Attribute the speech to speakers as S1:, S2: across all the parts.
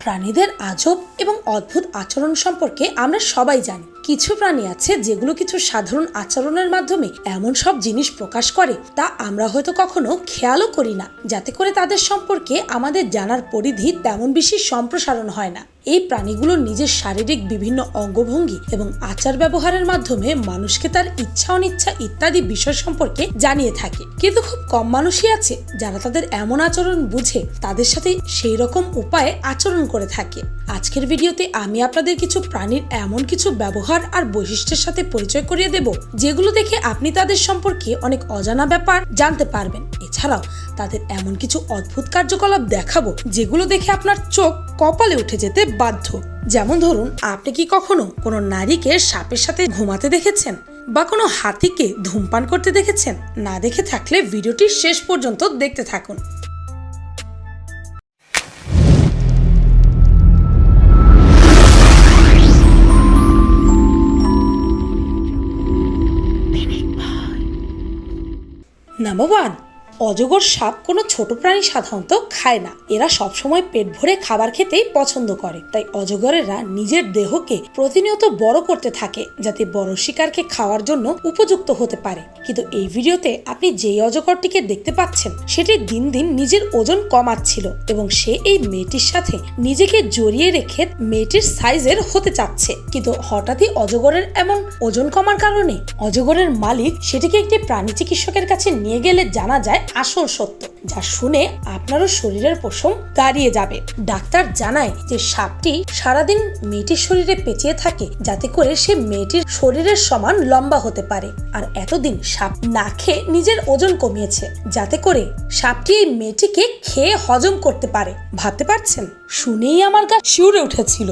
S1: প্রাণীদের আজব এবং অদ্ভুত আচরণ সম্পর্কে আমরা সবাই জানি। কিছু প্রাণী আছে যেগুলো কিছু সাধারণ আচরণের মাধ্যমে এমন সব জিনিস প্রকাশ করে, তা আমরা হয়তো কখনো খেয়ালও করি না। যাতে করে তাদের সম্পর্কে আমাদের জানার পরিধি তেমন বেশি সম্প্রসারণ হয় না। এই প্রাণীগুলো নিজের শারীরিক বিভিন্ন অঙ্গভঙ্গি এবং আচার ব্যবহারের মাধ্যমে মানুষকে তার ইচ্ছা, অনিচ্ছা ইত্যাদি বিষয় সম্পর্কে জানিয়ে থাকে। কিন্তু খুব কম মানুষই আছে যারা তাদের এমন আচরণ বুঝে, তাদের সাথে সেই রকম উপায়ে আচরণ করে থাকে। আজকের ভিডিওতে আমি আপনাদের কিছু প্রাণীর এমন কিছু ব্যবহার আর বৈশিষ্ট্যের সাথে পরিচয় করিয়ে দেব, যেগুলো দেখে আপনি তাদের সম্পর্কে অনেক অজানা ব্যাপার জানতে পারবেন। এছাড়াও তাদের এমন কিছু অদ্ভুত কার্যকলাপ দেখাবো, যেগুলো দেখে আপনার চোখ কপালে উঠে যেতে বাধ্য। যেমন ধরুন, আপনি কি কখনো কোনো নারীকে সাপের সাথে ঘুমাতে দেখেছেন বা কোনো হাতিকে ধূমপান করতে দেখেছেন? না দেখে থাকলে ভিডিওটি শেষ পর্যন্ত দেখতে থাকুন। নাম্বার ওয়ান অজগর সাপ কোনো ছোট প্রাণী সাধারণত খায় না। এরা সবসময় পেট ভরে খাবার খেতেই পছন্দ করে। তাই অজগরেরা নিজের দেহকে প্রতিনিয়ত বড় করতে থাকে, যাতে বড় শিকারকে খাওয়ার জন্য উপযুক্ত হতে পারে। কিন্তু এই ভিডিওতে আপনি যেই অজগরটিকে দেখতে পাচ্ছেন, সেটি দিন দিন নিজের ওজন কমাচ্ছিল এবং সে এই মেয়েটির সাথে নিজেকে জড়িয়ে রেখে মেয়েটির সাইজের হতে চাচ্ছে। কিন্তু হঠাৎই অজগরের এমন ওজন কমার কারণে অজগরের মালিক সেটিকে একটি প্রাণী চিকিৎসকের কাছে নিয়ে গেলে জানা যায় আসল সত্য, যা শুনে আপনারও শরীরের পশম দাঁড়িয়ে যাবে। ডাক্তার জানায় যে সাপটি সারাদিন মেয়েটির শরীরে পেঁচিয়ে থাকে, যাতে করে সে মেয়েটির শরীরের সমান লম্বা হতে পারে। আর এতদিন সাপ না খেয়ে নিজের ওজন কমিয়েছে, যাতে করে সাপটি এই মেয়েটিকে খেয়ে হজম করতে পারে। ভাবতে পারছেন? শুনেই আমার গা শিউরে উঠেছিল।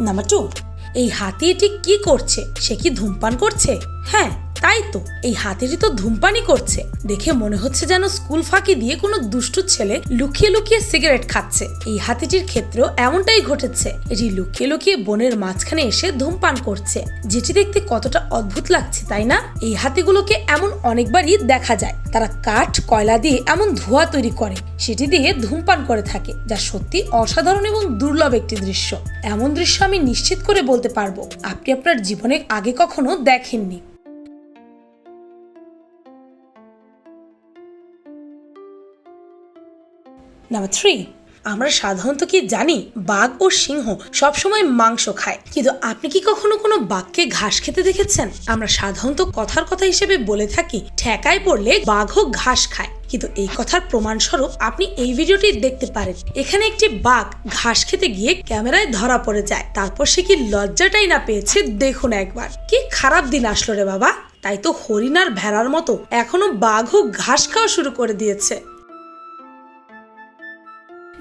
S1: নাম্বার টু, এই হাতি এটি কি করছে? সে কি ধূমপান করছে? হ্যাঁ তাই তো, এই হাতিটি তো ধূমপানই করছে। দেখে মনে হচ্ছে যেন স্কুল ফাঁকি দিয়ে কোনো দুষ্টু ছেলে লুকিয়ে লুকিয়ে সিগারেট খাচ্ছে। এই হাতিটির ক্ষেত্রেও এমনটাই ঘটেছে। এটি লুকিয়ে লুকিয়ে বনের মাঝখানে এসে ধূমপান করছে। যেটি দেখতে কতটা অদ্ভুত লাগছে, তাই না? এই হাতিগুলোকে এমন অনেকবারই দেখা যায়। তারা কাঠ, কয়লা দিয়ে এমন ধোঁয়া তৈরি করে। সেটি দিয়ে ধূমপান করে থাকে, যা সত্যি অসাধারণ এবং দুর্লভ একটি দৃশ্য। এমন দৃশ্য আমি নিশ্চিত করে বলতে পারব। আপনি আপনার জীবনে আগে কখনো দেখেননি। নাম্বার থ্রি আমরা সাধারণত কি জানি বাঘ ও সিংহ সবসময় মাংস খায়, কিন্তু আপনি কি কখনো কোনো বাঘকে ঘাস খেতে দেখেছেন? আমরা সাধারণত কথার কথা হিসেবে বলে থাকি, ঠেকায় পড়লে বাঘও ঘাস খায়, কিন্তু এই কথার প্রমাণস্বরূপ আপনি এই ভিডিওটি দেখতে পারেন। এখানে একটি বাঘ ঘাস খেতে গিয়ে ক্যামেরায় ধরা পড়ে যায়, তারপর সে কি লজ্জাটাই না পেয়েছে? দেখুন একবার। কি খারাপ দিন আসলো রে বাবা! তাই তো হরিণ আর ভেড়ার মতো এখনও বাঘও ঘাস খাওয়া শুরু করে দিয়েছে।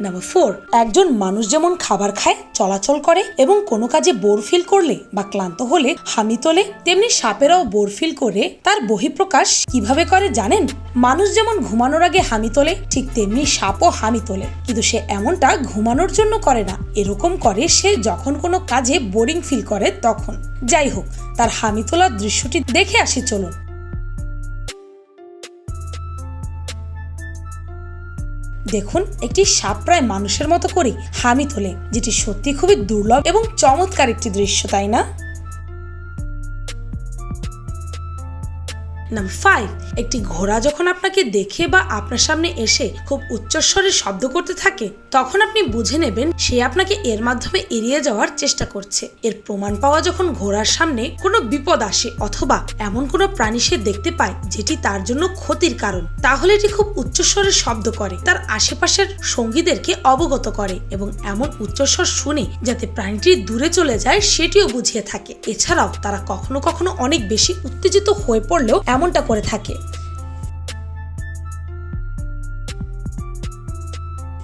S1: নাম্বার ফোর একজন মানুষ যেমন খাবার খায়, চলাচল করে এবং কোনো কাজে বোর ফিল করলে বা ক্লান্ত হলে, হামি তোলে, তেমনি সাপেরাও বোর ফিল করে। তার বহিঃপ্রকাশ কীভাবে করে জানেন? মানুষ যেমন ঘুমানোর আগে হামি তোলে, ঠিক তেমনি সাপও হামি তোলে। কিন্তু সে এমনটা ঘুমানোর জন্য করে না। এরকম করে সে যখন কোনো কাজে বোরিং ফিল করে, তখন। যাই হোক, তার হামি তোলার দৃশ্যটি দেখে আসি, চলুন। দেখুন, একটি সাপ প্রায় মানুষের মতো করে হামি তোলে, যেটি সত্যি খুবই দুর্লভ এবং চমৎকার একটি দৃশ্য, তাই না? নাম্বার ফাইভ একটি ঘোড়া যখন আপনাকে দেখে বা আপনার সামনে এসে খুব উচ্চস্বরে শব্দ করতে থাকে, তখন আপনি বুঝে নেবেন সে আপনাকে এর মাধ্যমে এড়িয়ে যাওয়ার চেষ্টা করছে। এর প্রমাণ পাওয়া যখন ঘোড়ার সামনে কোনো বিপদ আসে অথবা এমন কোনো প্রাণী সে দেখতে পায় যেটি তার জন্য ক্ষতির কারণ, তাহলে এটি খুব উচ্চস্বরে শব্দ করে। তার আশেপাশের সঙ্গীদেরকে অবগত করে এবং এমন উচ্চস্বর শুনে যাতে প্রাণীটি দূরে চলে যায়, সেটিও বুঝিয়ে থাকে। এছাড়াও তারা কখনো কখনো অনেক বেশি উত্তেজিত হয়ে পড়লেও এমনটা করে থাকে।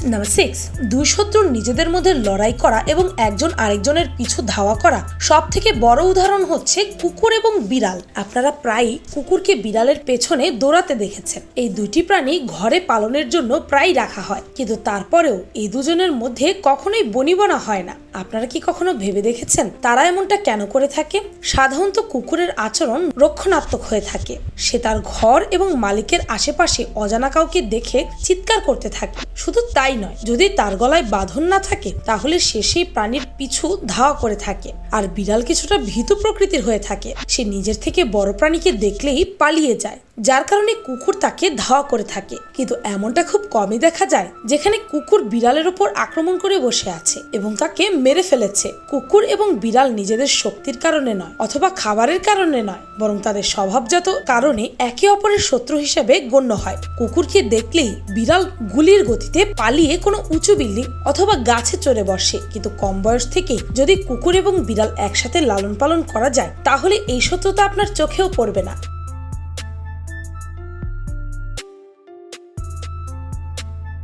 S1: নাম্বার সিক্স দুই শত্রুর নিজেদের মধ্যে লড়াই করা এবং একজন আরেকজনের পিছু ধাওয়া করা। সব থেকে বড় উদাহরণ হচ্ছে কুকুর এবং বিড়াল। আপনারা প্রায়ই কুকুরকে বিড়ালের পেছনে দৌড়াতে দেখেছেন। এই দুইটি প্রাণী ঘরে পালনের জন্য প্রায় রাখা হয়। কিন্তু তারপরেও এই দুজনের মধ্যে কখনোই বনিবনা হয় না। আপনারা কি কখনো ভেবে দেখেছেন তারা এমনটা কেন করে থাকে? সাধারণত কুকুরের আচরণ রক্ষণাত্মক হয়ে থাকে। সে তার ঘর এবং মালিকের আশেপাশে অজানা কাউকে দেখে চিৎকার করতে থাকে। শুধু তাই নয়। যদি তার গলায় বাঁধন না থাকে, তাহলে সে সেই প্রাণীর পিছু ধাওয়া করে থাকে। আর বিড়াল কিছুটা ভীতু প্রকৃতির হয়ে থাকে। সে নিজের থেকে বড় প্রাণীকে দেখলেই পালিয়ে যায়। যার কারণে কুকুর তাকে ধাওয়া করে থাকে। কিন্তু এমনটা খুব কমই দেখা যায়, যেখানে কুকুর বিড়ালের উপর আক্রমণ করে বসে আছে এবং তাকে মেরে ফেলেছে। কুকুর এবং বিড়াল নিজেদের শক্তির কারণে নয়, অথবা খাবারের কারণে নয়, বরং তাদের স্বভাবজাত কারণে একে অপরের শত্রু হিসেবে গণ্য হয়। কুকুরকে দেখলেই বিড়াল গুলির গতিতে পালিয়ে কোনো উঁচু বিল্ডিং অথবা গাছে চড়ে বসে। কিন্তু কম বয়স থেকে যদি কুকুর এবং বিড়াল একসাথে লালন পালন করা যায়, তাহলে এই শত্রুতা আপনার চোখেও পড়বে না।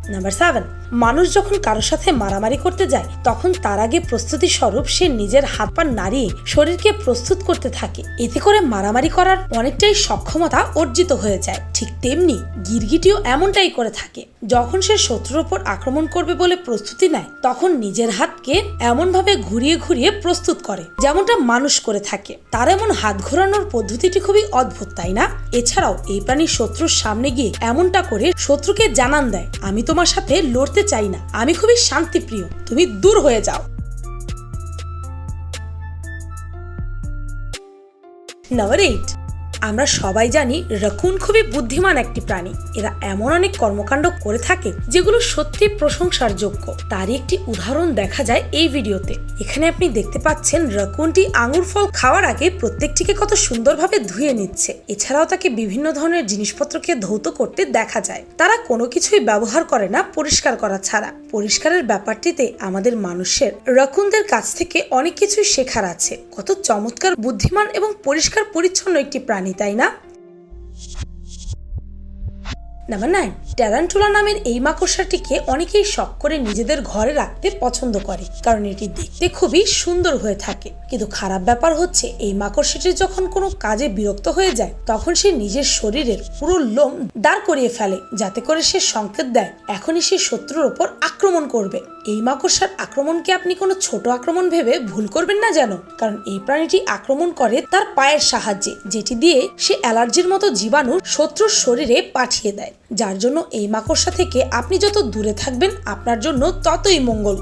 S1: নাম্বার সেভেন, মানুষ যখন কারোর সাথে মারামারি করতে যায়, তখন তার আগে প্রস্তুতি স্বরূপ সে নিজের হাত পা নাড়িয়ে শরীরকে প্রস্তুত করতে থাকে। এতে করে মারামারি করার অনেকটাই সক্ষমতা অর্জিত হয়ে যায়। ঠিক তেমনি গিরগিটিও এমনটাই করে থাকে। যখন সে শত্রুর ওপর আক্রমণ করবে বলে প্রস্তুতি নেয়, তখন নিজের হাতকে এমনভাবে ঘুরিয়ে ঘুরিয়ে প্রস্তুত করে, যেমনটা মানুষ করে থাকে। তার এমন হাত ঘোরানোর পদ্ধতিটি খুবই অদ্ভুত, তাই না? এছাড়াও এই প্রাণীর শত্রুর সামনে গিয়ে এমনটা করে শত্রুকে জানান দেয়, আমি তোমার সাথে লড়তে চাই না। আমি খুবই শান্তিপ্রিয়। তুমি দূর হয়ে যাও। নাম্বার এইট আমরা সবাই জানি রকুন খুবই বুদ্ধিমান একটি প্রাণী। এরা এমন অনেক কর্মকাণ্ড করে থাকে যেগুলো সত্যি প্রশংসার যোগ্য। তারই একটি উদাহরণ দেখা যায় এই ভিডিওতে। এখানে আপনি দেখতে পাচ্ছেন রকুনটি আঙুর ফল খাওয়ার আগে প্রত্যেকটিকে কত সুন্দরভাবে ধুয়ে নিচ্ছে। এছাড়াও তাকে বিভিন্ন ধরনের জিনিসপত্রকে ধৌত করতে দেখা যায়। তারা কোনো কিছুই ব্যবহার করে না পরিষ্কার করা ছাড়া। পরিষ্কারের ব্যাপারটিতে আমাদের মানুষের রকুনদের কাছ থেকে অনেক কিছুই শেখার আছে। কত চমৎকার, বুদ্ধিমান এবং পরিষ্কার পরিচ্ছন্ন একটি প্রাণী তাই না? নাম্বার নাইন ট্যারান্টুলা নামের এই মাকড়সাটিকে অনেকেই শখ করে নিজেদের ঘরে রাখতে পছন্দ করে, কারণ এটি দেখতে খুবই সুন্দর হয়ে থাকে। কিন্তু খারাপ ব্যাপার হচ্ছে, এই মাকড়সাটি যখন কোনো কাজে বিরক্ত হয়ে যায়, তখন সে নিজের শরীরের পুরো লোম দাঁড় করিয়ে ফেলে, যাতে করে সে সংকেত দেয়, এখনই সে শত্রুর ওপর আক্রমণ করবে। এই মাকড়সার আক্রমণকে আপনি কোনো ছোট আক্রমণ ভেবে ভুল করবেন না যেন। কারণ এই প্রাণীটি আক্রমণ করে তার পায়ের সাহায্যে, যেটি দিয়ে সে অ্যালার্জির মতো জীবাণু শত্রুর শরীরে পাঠিয়ে দেয়। যার জন্য এই মাকড়সা থেকে আপনি যত দূরে থাকবেন, আপনার জন্য ততই মঙ্গল।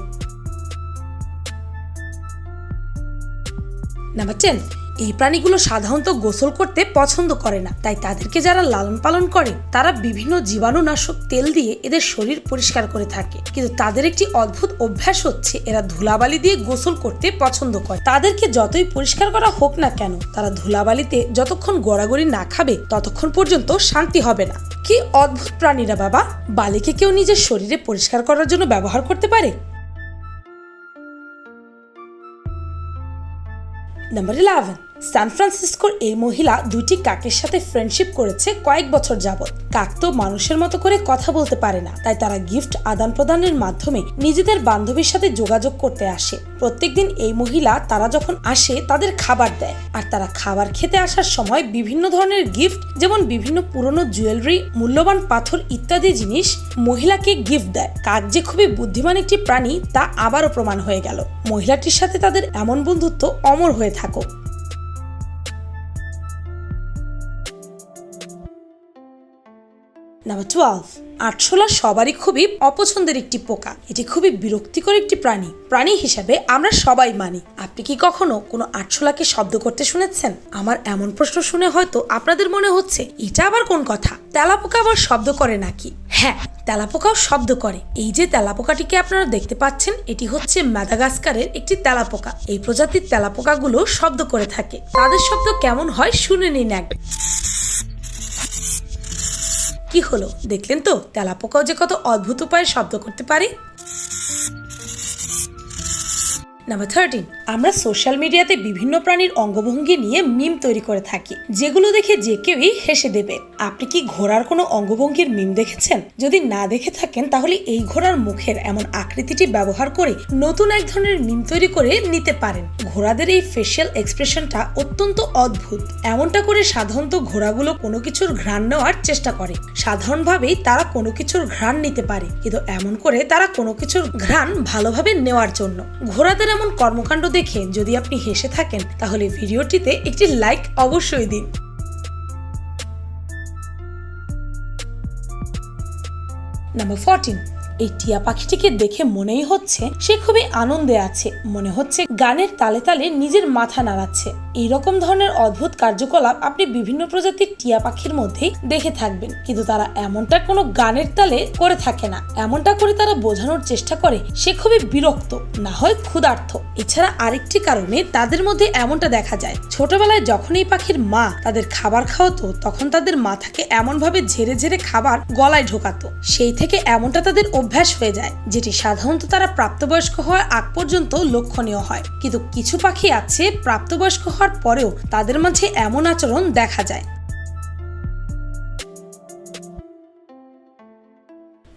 S1: নাম্বার টেন এই প্রাণীগুলো সাধারণত গোসল করতে পছন্দ করে না। তাই তাদেরকে যারা লালন পালন করে, তারা বিভিন্ন জীবাণুনাশক তেল দিয়ে এদের শরীর পরিষ্কার করে থাকে। কিন্তু তাদের একটি অদ্ভুত অভ্যাস হচ্ছে, এরা ধুলাবালি দিয়ে গোসল করতে পছন্দ করে। তাদেরকে যতই পরিষ্কার করা হোক না কেন, তারা ধুলাবালিতে যতক্ষণ গড়াগড়ি না খাবে, ততক্ষণ পর্যন্ত শান্তি হবে না। কি অদ্ভুত প্রাণীরা বাবা! বালিকে কেউ নিজের শরীরে পরিষ্কার করার জন্য ব্যবহার করতে পারে? নাম্বার ইলেভেন সান ফ্রান্সিসকোর এই মহিলা দুইটি কাকের সাথে ফ্রেন্ডশিপ করেছে কয়েক বছর যাবৎ। কাক তো মানুষের মতো করে কথা বলতে পারে না, তাই তারা গিফট আদান প্রদানের মাধ্যমে নিজেদের বান্ধবীর সাথে যোগাযোগ করতে আসে। প্রত্যেকদিন এই মহিলা তারা যখন আসে, তাদের খাবার দেয়। আর তারা খাবার খেতে আসার সময় বিভিন্ন ধরনের গিফট যেমন বিভিন্ন পুরনো জুয়েলারি মূল্যবান পাথর ইত্যাদি জিনিস মহিলাকে গিফট দেয়। কাক যে খুবই বুদ্ধিমান একটি প্রাণী, তা আবারও প্রমাণ হয়ে গেল। মহিলাটির সাথে তাদের এমন বন্ধুত্ব অমর হয়ে থাকো নাম্বার টুয়েলভ আটশোলা সবারই খুবই অপছন্দের একটি পোকা। এটি খুবই বিরক্তিকর একটি প্রাণী। প্রাণী হিসাবে আমরা সবাই মানি। আপনি কি কখনো কোনো আটশোলাকে শব্দ করতে শুনেছেন? আমার এমন প্রশ্ন শুনে হয়তো আপনাদের মনে হচ্ছে, এটা আবার কোন কথা? তেলাপোকা আবার শব্দ করে নাকি? হ্যাঁ তেলাপোকাও শব্দ করে। এই যে তেলাপোকাটিকে আপনারা দেখতে পাচ্ছেন, এটি হচ্ছে ম্যাদাগাস্কারের একটি তেলাপোকা। এই প্রজাতির তেলাপোকাগুলো শব্দ করে থাকে। তাদের শব্দ কেমন হয় শুনে নিন এক কি হলো? দেখলেন তো? তেলাপোকাও যে কত অদ্ভুত উপায়ে শব্দ করতে পারে? নাম্বার থার্টিন আমরা সোশ্যাল মিডিয়াতে বিভিন্ন প্রাণীর অঙ্গভঙ্গি নিয়ে মিম তৈরি করে থাকি, যেগুলো দেখে যে কেউই হেসে দেবে। আপনি কি ঘোড়ার কোনো অঙ্গভঙ্গির মিম দেখেছেন? যদি না দেখে থাকেন, তাহলে এই ঘোড়ার মুখের এমন আকৃতিটি ব্যবহার করে নতুন এক ধরনের মিম তৈরি করে নিতে পারেন। ঘোড়াদের এই ফেশিয়াল এক্সপ্রেশনটা অত্যন্ত অদ্ভুত। এমনটা করে সাধারণত ঘোড়াগুলো কোনো কিছুর ঘ্রাণ নেওয়ার চেষ্টা করে। সাধারণভাবেই তারা কোনো কিছুর ঘ্রাণ নিতে পারে, কিন্তু এমন করে তারা কোনো কিছুর ঘ্রাণ ভালোভাবে নেওয়ার জন্য। ঘোড়াদের এমন কর্মকাণ্ড দেখে যদি আপনি হেসে থাকেন, তাহলে ভিডিওটিতে একটি লাইক অবশ্যই দিন। নাম্বার ফোরটিন এই টিয়া পাখিটিকে দেখে মনেই হচ্ছে সে খুবই আনন্দে আছে। মনে হচ্ছে গানের তালে তালে নিজের মাথা নাড়াচ্ছে। এইরকম ধরনের অদ্ভুত কার্যকলাপ আপনি বিভিন্ন প্রজাতির টিয়া পাখির মধ্যেই দেখে থাকবেন। কিন্তু তারা এমনটা কোনো গানের তালে করে থাকে না। এমনটা করে তারা বোঝানোর চেষ্টা করে, সে খুবই বিরক্ত, না হয় ক্ষুধার্থ এছাড়া আরেকটি কারণে তাদের মধ্যে এমনটা দেখা যায়। ছোটবেলায় যখন এই পাখির মা তাদের খাবার খাওয়াতো, তখন তাদের মাথাকে এমনভাবে ঝেড়ে ঝেড়ে খাবার গলায় ঢোকাতো। সেই থেকে এমনটা তাদের অভ্যাস হয়ে যায়, যেটি সাধারণত তারা প্রাপ্তবয়স্ক হওয়ার আগ পর্যন্ত লক্ষণীয় হয়। কিন্তু কিছু পাখি আছে প্রাপ্তবয়স্ক হওয়ার পরেও তাদের মাঝে এমন আচরণ দেখা যায়।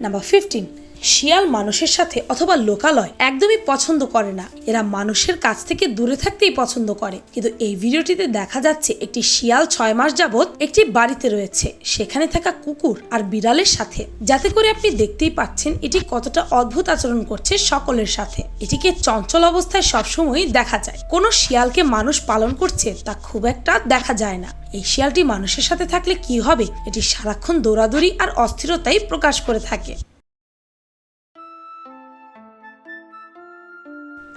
S1: নাম্বার ফিফটিন শিয়াল মানুষের সাথে অথবা লোকালয় একদমই পছন্দ করে না। এরা মানুষের কাছ থেকে দূরে থাকতেই পছন্দ করে। কিন্তু এই ভিডিওটিতে দেখা যাচ্ছে একটি শিয়াল ছয় মাস যাবৎ একটি বাড়িতে রয়েছে। সেখানে থাকা কুকুর আর বিড়ালের সাথে। যাতে করে আপনি দেখতেই পাচ্ছেন এটি কতটা অদ্ভুত আচরণ করছে সকলের সাথে। এটিকে চঞ্চল অবস্থায় সবসময় দেখা যায়। কোনো শিয়ালকে মানুষ পালন করছে তা খুব একটা দেখা যায় না। এই শিয়ালটি মানুষের সাথে থাকলে কি হবে? এটি সারাক্ষণ দৌড়াদৌড়ি আর অস্থিরতাই প্রকাশ করে থাকে।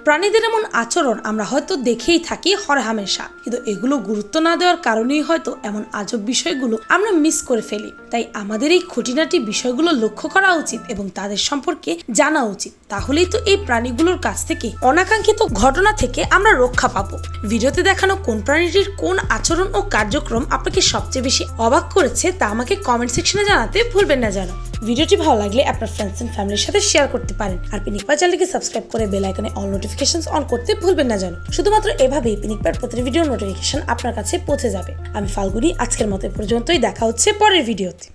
S1: প্রাণীদের এমন আচরণ আমরা হয়তো দেখেই থাকি হরহামেশা কিন্তু এগুলো গুরুত্ব না দেওয়ার কারণেই হয়তো এমন আজব বিষয়গুলো আমরা মিস করে ফেলি। তাই আমাদের এই খুঁটিনাটি বিষয়গুলো লক্ষ্য করা উচিত এবং তাদের সম্পর্কে জানা উচিত। তাহলেই তো এই প্রাণীগুলোর কাছ থেকে অনাকাঙ্ক্ষিত ঘটনা থেকে আমরা রক্ষা পাবো। ভিডিওতে দেখানো কোন প্রাণীটির কোন আচরণ ও কার্যক্রম আপনাকে সবচেয়ে বেশি অবাক করেছে তা আমাকে কমেন্ট সেকশনে জানাতে ভুলবেন না জানো ভিডিওটি ভালো লাগলে আপনার ফ্রেন্ডস অ্যান্ড ফ্যামিলির সাথে শেয়ার করতে পারেন। আর পিনিকপার চ্যানেলকে সাবস্ক্রাইব করে বেল আইকনে অল নোটিফিকেশন অন করতে ভুলবেন না যেন। শুধুমাত্র এভাবেই পিনিকপার প্রতিটি ভিডিও নোটিফিকেশন আপনার কাছে পৌঁছে যাবে। আমি ফাল্গুনি, আজকের মতো পর্যন্তই। দেখা হচ্ছে পরের ভিডিওতে